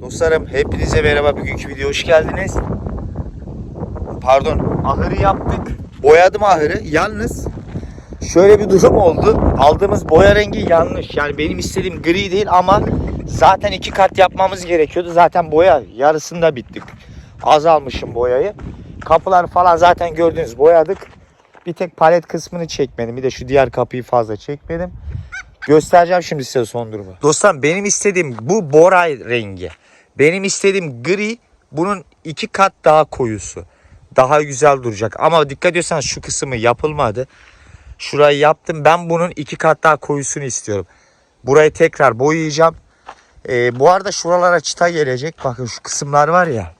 Dostlarım hepinize merhaba bugünkü video hoş geldiniz. Pardon ahırı yaptık. Boyadım ahırı. Yalnız şöyle bir durum oldu. Aldığımız boya rengi yanlış. Yani benim istediğim gri değil ama zaten iki kat yapmamız gerekiyordu. Zaten boya yarısında bittik. Azalmışım boyayı. Kapılar falan zaten gördünüz boyadık. Bir tek palet kısmını çekmedim. Bir de şu diğer kapıyı fazla çekmedim. Göstereceğim şimdi size son durumu. Dostlar benim istediğim bu boray rengi. Benim istediğim gri bunun iki kat daha koyusu. Daha güzel duracak. Ama dikkat ediyorsanız şu kısmı yapılmadı. Şurayı yaptım. Ben bunun iki kat daha koyusunu istiyorum. Burayı tekrar boyayacağım. Ee, bu arada şuralara çıta gelecek. Bakın şu kısımlar var ya.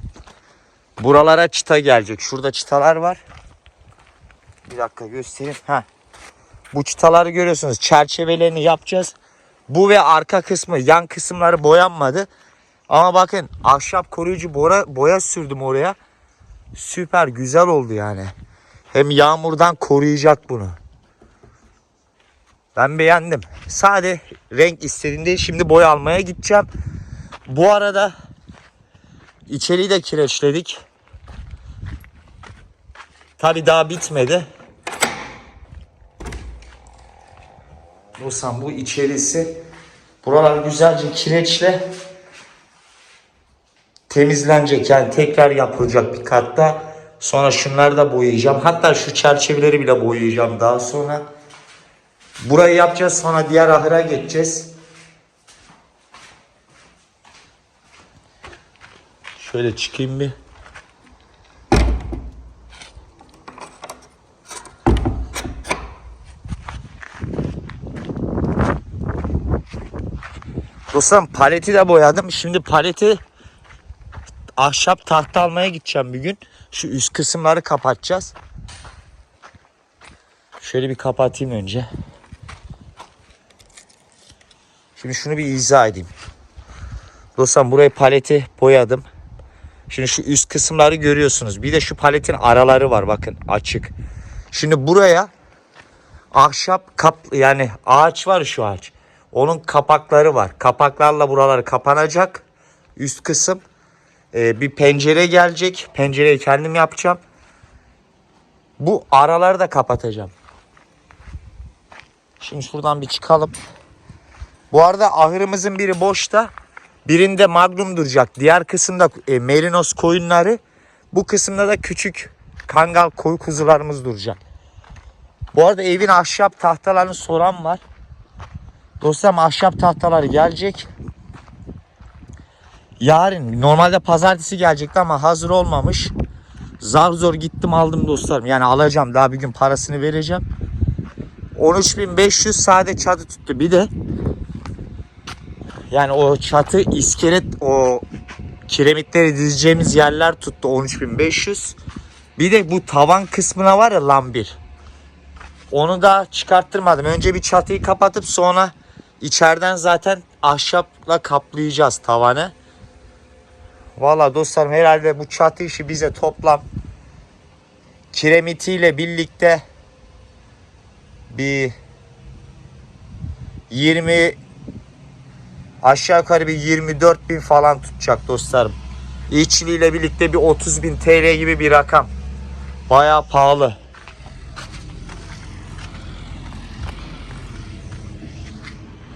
Buralara çıta gelecek. Şurada çıtalar var. Bir dakika göstereyim. Ha. Bu çıtaları görüyorsunuz. Çerçevelerini yapacağız. Bu ve arka kısmı, yan kısımları boyanmadı. Ama bakın ahşap koruyucu boya, boya sürdüm oraya. Süper güzel oldu yani. Hem yağmurdan koruyacak bunu. Ben beğendim. Sade renk istediğim değil. Şimdi boya almaya gideceğim. Bu arada içeriği de kireçledik. Tabi daha bitmedi. Dostum bu içerisi buralar güzelce kireçle temizlenecek yani tekrar yapılacak bir katta. Sonra şunları da boyayacağım. Hatta şu çerçeveleri bile boyayacağım daha sonra. Burayı yapacağız sonra diğer ahıra geçeceğiz. Şöyle çıkayım bir. Dostum paleti de boyadım. Şimdi paleti ahşap tahta almaya gideceğim bir gün. Şu üst kısımları kapatacağız. Şöyle bir kapatayım önce. Şimdi şunu bir izah edeyim. Dostum burayı paleti boyadım. Şimdi şu üst kısımları görüyorsunuz. Bir de şu paletin araları var bakın açık. Şimdi buraya ahşap kap yani ağaç var şu ağaç. Onun kapakları var. Kapaklarla buraları kapanacak. Üst kısım. Ee, bir pencere gelecek. Pencereyi kendim yapacağım. Bu araları da kapatacağım. Şimdi şuradan bir çıkalım. Bu arada ahırımızın biri boşta. Birinde magnum duracak. Diğer kısımda e, merinos koyunları. Bu kısımda da küçük kangal koyu kuzularımız duracak. Bu arada evin ahşap tahtalarını soran var. Dostlarım ahşap tahtaları gelecek. Yarın normalde pazartesi gelecekti ama hazır olmamış. Zar zor gittim aldım dostlarım. Yani alacağım daha bir gün parasını vereceğim. 13.500 sade çatı tuttu. Bir de yani o çatı iskelet o kiremitleri dizeceğimiz yerler tuttu 13.500. Bir de bu tavan kısmına var ya lambir. Onu da çıkarttırmadım. Önce bir çatıyı kapatıp sonra içeriden zaten ahşapla kaplayacağız tavanı. Valla dostlarım herhalde bu çatı işi bize toplam kiremitiyle birlikte bir 20 aşağı yukarı bir 24 bin falan tutacak dostlarım. İçliyle birlikte bir 30 bin TL gibi bir rakam. Bayağı pahalı.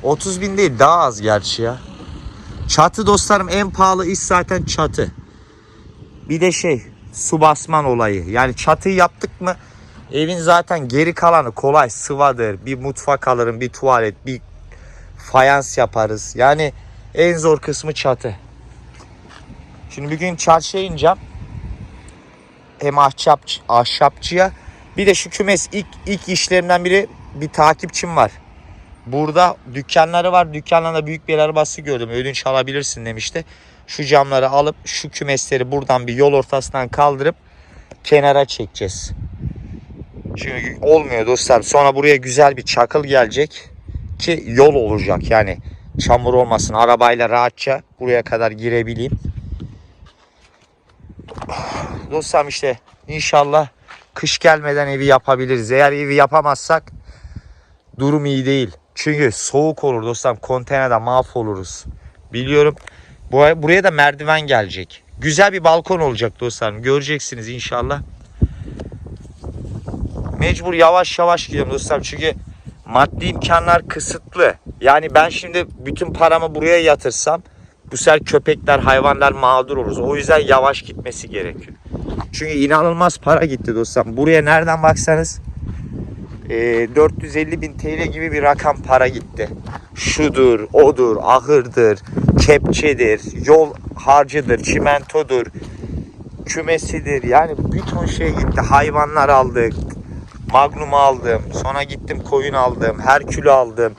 ...30 bin değil daha az gerçi ya. Çatı dostlarım en pahalı iş zaten çatı. Bir de şey su basman olayı. Yani çatıyı yaptık mı evin zaten geri kalanı kolay sıvadır. Bir mutfak alırım bir tuvalet bir fayans yaparız. Yani en zor kısmı çatı. Şimdi bir gün çarşıya ineceğim. Hem ahşap, ahşapçıya bir de şu kümes ilk, ilk işlerimden biri bir takipçim var. Burada dükkanları var. Dükkanlarında büyük bir arabası gördüm. Ödünç alabilirsin demişti. Şu camları alıp şu kümesleri buradan bir yol ortasından kaldırıp kenara çekeceğiz. Çünkü olmuyor dostlar. Sonra buraya güzel bir çakıl gelecek ki yol olacak. Yani çamur olmasın. Arabayla rahatça buraya kadar girebileyim. Dostlarım işte inşallah kış gelmeden evi yapabiliriz. Eğer evi yapamazsak durum iyi değil. Çünkü soğuk olur dostlarım. Konteynerde mahvoluruz. Biliyorum Bu, buraya da merdiven gelecek. Güzel bir balkon olacak dostlarım. Göreceksiniz inşallah. Mecbur yavaş yavaş gidiyorum dostlarım. Çünkü maddi imkanlar kısıtlı. Yani ben şimdi bütün paramı buraya yatırsam bu sefer köpekler, hayvanlar mağdur oluruz. O yüzden yavaş gitmesi gerekiyor. Çünkü inanılmaz para gitti dostlarım. Buraya nereden baksanız e, 450 bin TL gibi bir rakam para gitti. Şudur, odur, ahırdır, kepçedir, yol harcıdır, çimentodur, kümesidir. Yani bir ton şey gitti. Hayvanlar aldık. Magnum aldım. Sonra gittim koyun aldım. Herkül aldım.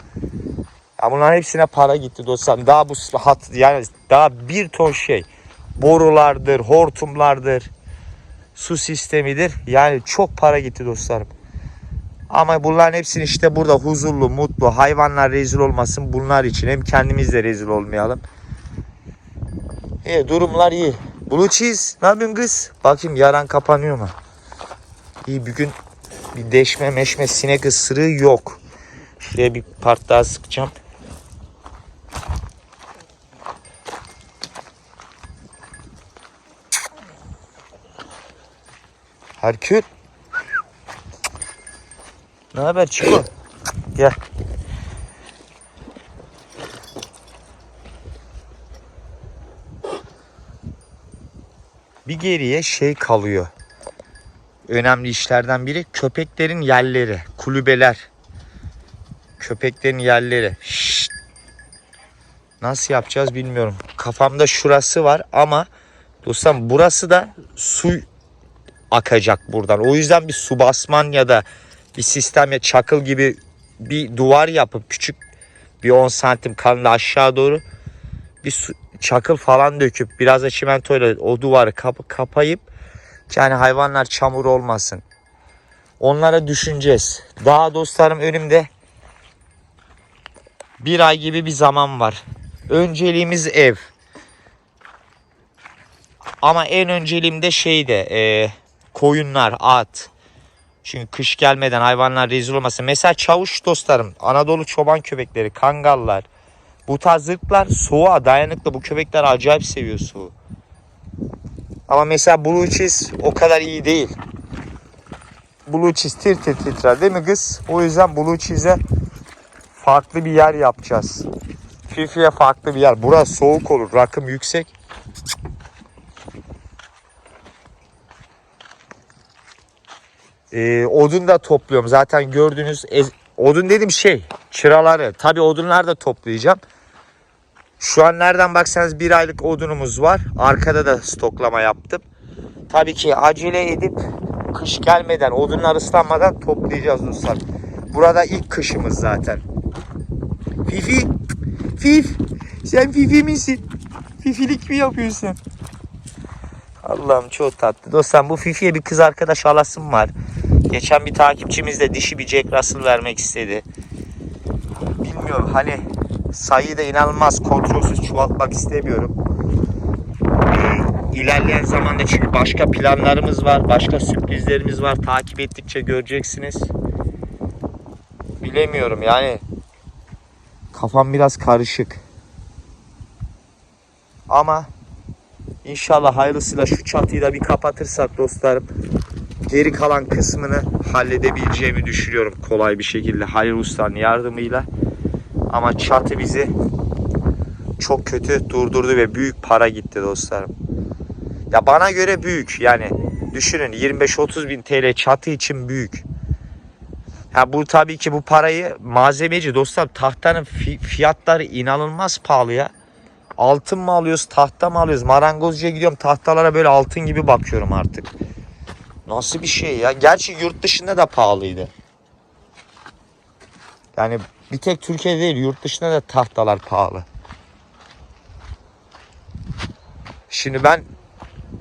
Ya bunların hepsine para gitti dostlar. Daha bu hat yani daha bir ton şey. Borulardır, hortumlardır, su sistemidir. Yani çok para gitti dostlarım. Ama bunların hepsini işte burada huzurlu, mutlu, hayvanlar rezil olmasın bunlar için. Hem kendimiz de rezil olmayalım. İyi durumlar iyi. Blue cheese ne yapıyorsun kız? Bakayım yaran kapanıyor mu? İyi bir gün bir deşme meşme sinek ısırığı yok. Şuraya bir part daha sıkacağım. Herkül. Ne haber Çiko? Gel. Bir geriye şey kalıyor. Önemli işlerden biri köpeklerin yerleri, kulübeler. Köpeklerin yerleri. Şşt. Nasıl yapacağız bilmiyorum. Kafamda şurası var ama dostum burası da su akacak buradan. O yüzden bir su basman ya da bir sistem ya çakıl gibi bir duvar yapıp küçük bir 10 santim kalınlığı aşağı doğru bir su, çakıl falan döküp biraz da çimentoyla o duvarı kap, kapayıp yani hayvanlar çamur olmasın. Onlara düşüneceğiz. Daha dostlarım önümde bir ay gibi bir zaman var. Önceliğimiz ev. Ama en önceliğim de şeyde e, koyunlar, at. Çünkü kış gelmeden hayvanlar rezil olmasın. Mesela çavuş dostlarım, Anadolu çoban köpekleri, kangallar. Bu tarz ırklar soğuğa dayanıklı. Bu köpekler acayip seviyor soğuğu. Ama mesela Blue Cheese o kadar iyi değil. Blue Cheese tir tir titrer değil mi kız? O yüzden Blue Cheese'e farklı bir yer yapacağız. Fifi'ye farklı bir yer. Burası soğuk olur. Rakım yüksek. Ee, odun da topluyorum. Zaten gördüğünüz ez- odun dedim şey çıraları. Tabi odunlar da toplayacağım. Şu an nereden baksanız bir aylık odunumuz var. Arkada da stoklama yaptım. Tabii ki acele edip kış gelmeden odunlar ıslanmadan toplayacağız dostlar. Burada ilk kışımız zaten. Fifi, Fif, sen Fifi misin? Fifilik mi yapıyorsun? Allah'ım çok tatlı. Dostlar bu Fifi'ye bir kız arkadaş alasım var. Geçen bir takipçimiz de dişi bir Jack Russell vermek istedi. Bilmiyorum hani sayıyı da inanılmaz kontrolsüz çoğaltmak istemiyorum. Ee, ilerleyen zamanda çünkü başka planlarımız var, başka sürprizlerimiz var. Takip ettikçe göreceksiniz. Bilemiyorum yani. Kafam biraz karışık. Ama inşallah hayırlısıyla şu çatıyı da bir kapatırsak dostlarım geri kalan kısmını halledebileceğimi düşünüyorum kolay bir şekilde Halil Usta'nın yardımıyla. Ama çatı bizi çok kötü durdurdu ve büyük para gitti dostlarım. Ya bana göre büyük yani düşünün 25-30 bin TL çatı için büyük. Ha bu tabii ki bu parayı malzemeci dostlar tahtanın fi- fiyatları inanılmaz pahalı ya. Altın mı alıyoruz tahta mı alıyoruz marangozcuya gidiyorum tahtalara böyle altın gibi bakıyorum artık. Nasıl bir şey ya? Gerçi yurt dışında da pahalıydı. Yani bir tek Türkiye'de değil yurt dışında da tahtalar pahalı. Şimdi ben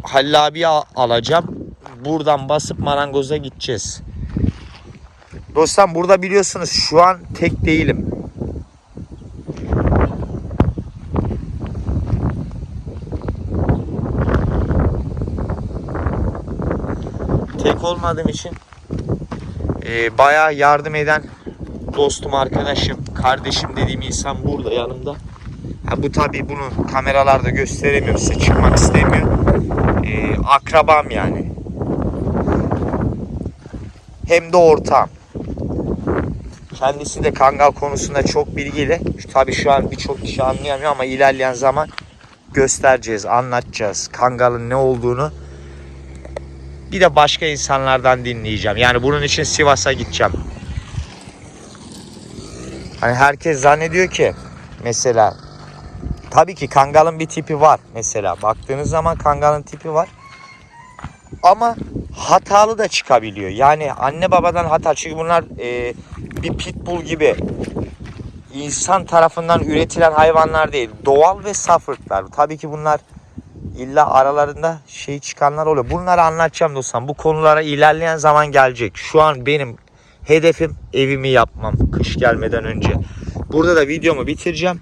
Halil al- alacağım. Buradan basıp marangoza gideceğiz. Dostlar burada biliyorsunuz şu an tek değilim. Tek olmadığım için e, bayağı yardım eden dostum, arkadaşım, kardeşim dediğim insan burada yanımda. Ha, bu tabii bunu kameralarda gösteremiyorum size çıkmak istemiyor. Ee, akrabam yani. Hem de ortağım. Kendisi de kangal konusunda çok bilgili. Tabii şu an birçok kişi anlayamıyor ama ilerleyen zaman göstereceğiz, anlatacağız. Kangalın ne olduğunu. Bir de başka insanlardan dinleyeceğim. Yani bunun için Sivas'a gideceğim. Hani herkes zannediyor ki mesela tabii ki kangalın bir tipi var mesela. Baktığınız zaman kangalın tipi var. Ama hatalı da çıkabiliyor. Yani anne babadan hata. Çünkü bunlar e, bir pitbull gibi insan tarafından üretilen hayvanlar değil. Doğal ve saf ırklar. Tabii ki bunlar illa aralarında şey çıkanlar oluyor. Bunları anlatacağım dostum. Bu konulara ilerleyen zaman gelecek. Şu an benim hedefim evimi yapmam kış gelmeden önce. Burada da videomu bitireceğim.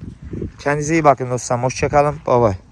Kendinize iyi bakın dostum. Hoşçakalın. Bay bay.